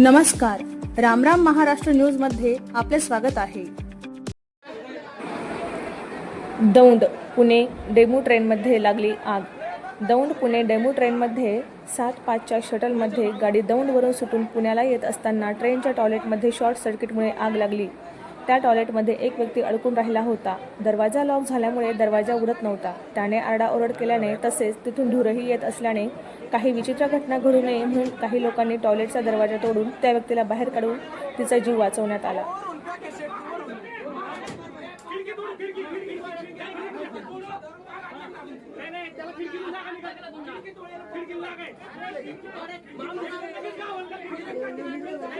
नमस्कार. रामराम महाराष्ट्र न्यूजमध्ये आपले स्वागत आहे. दौंड पुणे डेमू ट्रेनमध्ये लागली आग. दौंड पुणे डेमू ट्रेनमध्ये सात पाचच्या शटलमध्ये गाडी दौंडवरून सुटून पुण्याला येत असताना ट्रेनच्या टॉयलेटमध्ये शॉर्ट सर्किटमुळे आग लागली. त्या टॉयलेटमध्ये एक व्यक्ती अडकून राहिला होता. दरवाजा लॉक झाल्यामुळे दरवाजा उघडत नव्हता. त्याने आरडाओरड केल्याने तसेच तिथून धूरही येत असल्याने काही विचित्र घटना घडू नये म्हणून काही लोकांनी टॉयलेटचा दरवाजा तोडून त्या व्यक्तीला बाहेर काढून तिचा जीव वाचवण्यात आला.